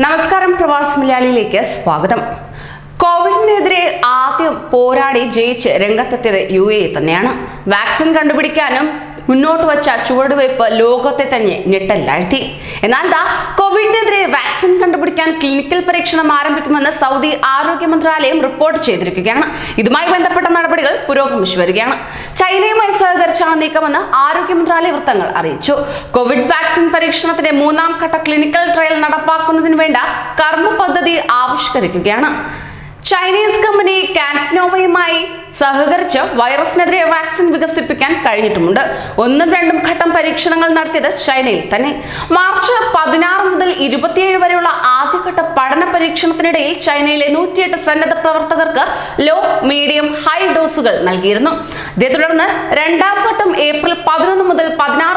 നമസ്കാരം പ്രവാസ് മലയാളിയിലേക്ക് സ്വാഗതം. കോവിഡിനെതിരെ ആദ്യം പോരാടി ജയിച്ച് രംഗത്തെത്തിയത് യു എ തന്നെയാണ്. വാക്സിൻ കണ്ടുപിടിക്കാനും മുന്നോട്ട് വച്ച ചുവടുവയ്പ് ലോകത്തെ തന്നെ ഞെട്ടല്ലാഴ്ത്തി. എന്നാൽ ദാ കോവിഡിനെതിരെ വാക്സിൻ കണ്ടുപിടിക്കാൻ ക്ലിനിക്കൽ പരീക്ഷണം ആരംഭിക്കുമെന്ന് സൗദി ആരോഗ്യ മന്ത്രാലയം റിപ്പോർട്ട് ചെയ്തിരിക്കുകയാണ്. ഇതുമായി ബന്ധപ്പെട്ട നടപടികൾ പുരോഗമിച്ചു വരികയാണ്. ചൈനയുമായി സഹകരിച്ചാണ് നീക്കമെന്ന് ആരോഗ്യ മന്ത്രാലയ വൃത്തങ്ങൾ അറിയിച്ചു. കോവിഡ് വാക്സിൻ പരീക്ഷണത്തിന്റെ മൂന്നാം ഘട്ട ക്ലിനിക്കൽ ട്രയൽ നടപ്പാക്കുന്നതിന് വേണ്ട കർമ്മ പദ്ധതി ആവിഷ്കരിക്കുകയാണ്. ചൈനീസ് കമ്പനി കാൻസിനോവയുമായി സഹകരിച്ച് വൈറസിനെതിരെ വാക്സിൻ വികസിപ്പിക്കാൻ കഴിഞ്ഞിട്ടുമുണ്ട്. ഒന്നും രണ്ടും ഘട്ടം പരീക്ഷണങ്ങൾ നടത്തിയത് ചൈനയിൽ തന്നെ. മാർച്ച് പതിനാറ് മുതൽ ഇരുപത്തിയേഴ് വരെയുള്ള ആദ്യഘട്ട പഠന പരീക്ഷണത്തിനിടയിൽ ചൈനയിലെ നൂറ്റിയെട്ട് സന്നദ്ധ പ്രവർത്തകർക്ക് ലോ മീഡിയം ഹൈ ഡോസുകൾ നൽകിയിരുന്നു. ഇതേ തുടർന്ന് രണ്ടാം ഘട്ടം ഏപ്രിൽ പതിനൊന്ന് മുതൽ പതിനാറ്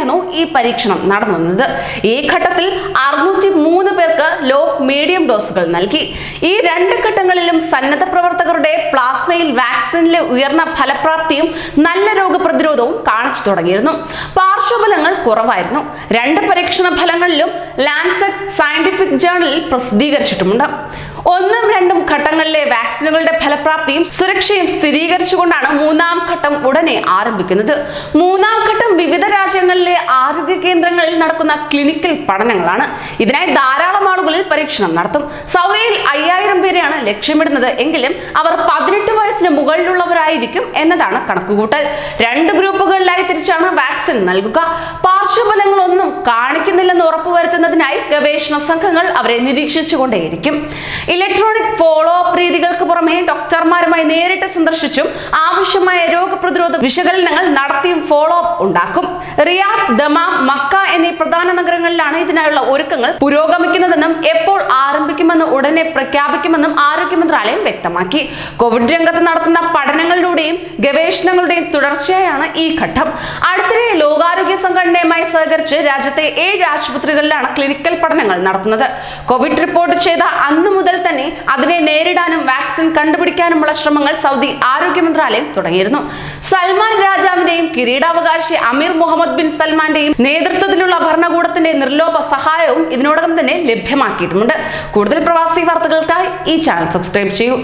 വരെയുള്ള ഈ പരീക്ഷണം നടന്നത്. ഈ ഘട്ടത്തിൽ അറുന്നൂറ്റി മൂന്ന് പേർക്ക് ലോ മീഡിയം ഡോസുകൾ നൽകി. ഈ രണ്ട് ഘട്ടങ്ങളിലും സന്നദ്ധ പ്രവർത്തകരുടെ പ്ലാസ്മയിൽ വാക്സിനിലെ ഉയർന്ന ഫലപ്രാപ്തിയും നല്ല രോഗപ്രതിരോധവും കാണിച്ചു തുടങ്ങിയിരുന്നു. പാർശ്വഫലങ്ങൾ കുറവായിരുന്നു. രണ്ട് പരീക്ഷണ ഫലങ്ങളിലും ലാൻസെറ്റ് സയന്റിഫിക് ജേണലിൽ പ്രസിദ്ധീകരിച്ചിട്ടുമുണ്ട്. ഒന്നും രണ്ടും ഘട്ടങ്ങളിലെ വാക്സിനുകളുടെ ഫലപ്രാപ്തിയും സുരക്ഷയും സ്ഥിരീകരിച്ചുകൊണ്ടാണ് മൂന്നാം ഘട്ടം ഉടനെ ആരംഭിക്കുന്നത്. മൂന്നാം ഘട്ടം വിവിധ രാജ്യങ്ങളിലെ ആരോഗ്യ കേന്ദ്രങ്ങളിൽ നടക്കുന്ന ക്ലിനിക്കൽ പഠനങ്ങളാണ്. ഇതിനായി ധാരാളം ആളുകളിൽ പരീക്ഷണം നടത്തും. സൗദിയിൽ അയ്യായിരം പേരെയാണ് ലക്ഷ്യമിടുന്നത് എങ്കിലും അവർ പതിനെട്ട് വയസ്സിന് മുകളിലുള്ളവരായിരിക്കും എന്നതാണ് കണക്കുകൂട്ടൽ. രണ്ട് ഗ്രൂപ്പുകളിലായി തിരിച്ചാണ് വാക്സിൻ നൽകുക. പാർശ്വഫലങ്ങളൊന്നും കാണിക്കുന്നില്ലെന്ന് ഉറപ്പുവരുത്തുന്നതിനായി ഗവേഷണ സംഘങ്ങൾ അവരെ നിരീക്ഷിച്ചുകൊണ്ടേയിരിക്കും. ഇലക്ട്രോണിക് ഫോളോ അപ്പ് രീതികൾക്ക് പുറമെ ഡോക്ടർമാരുമായി നേരിട്ട് സന്ദർശിച്ചും ആവശ്യമായ രോഗപ്രതിരോധ വിശകലനങ്ങൾ നടത്തിയും ഫോളോ അപ്പ് ഉണ്ടാക്കും. റിയാദ് ദമാം മക്ക എന്നീ പ്രധാന നഗരങ്ങളിലാണ് ഇതിനായുള്ള ഒരുക്കങ്ങൾ പുരോഗമിക്കുന്നതെന്നും എപ്പോൾ ആരംഭിക്കുമെന്ന് ഉടനെ പ്രഖ്യാപിക്കുമെന്നും ആരോഗ്യ മന്ത്രാലയം വ്യക്തമാക്കി. കോവിഡ് രംഗത്ത് നടത്തുന്ന പഠനങ്ങളിലൂടെയും ഗവേഷണങ്ങളുടെയും തുടർച്ചയായാണ് ഈ ഘട്ടം. അടുത്തിടെ ലോകാരോഗ്യ സംഘടനയുമായി സഹകരിച്ച് രാജ്യത്തെ ഏഴ് ആശുപത്രികളിലാണ് ക്ലിനിക്കൽ പഠനങ്ങൾ നടത്തുന്നത്. കോവിഡ് റിപ്പോർട്ട് ചെയ്ത അന്നു മുതൽ തന്നെ അതിനെ നേരിടാനും വാക്സിൻ കണ്ടുപിടിക്കാനുമുള്ള ശ്രമങ്ങൾ സൗദി ആരോഗ്യ മന്ത്രാലയം തുടങ്ങിയിരുന്നു. സൽമാൻ രാജാവിന്റെയും കിരീടാവകാശി അമീർ മുഹമ്മദ് ബിൻ സൽമാന്റെയും നേതൃത്വത്തിലുള്ള ഭരണകൂടത്തിന്റെ നിർലോഭ സഹായവും ഇതിനോടകം തന്നെ ലഭ്യമാക്കിയിട്ടുമുണ്ട്. കൂടുതൽ പ്രവാസി വാർത്തകൾക്കായി ഈ ചാനൽ സബ്സ്ക്രൈബ് ചെയ്യൂ.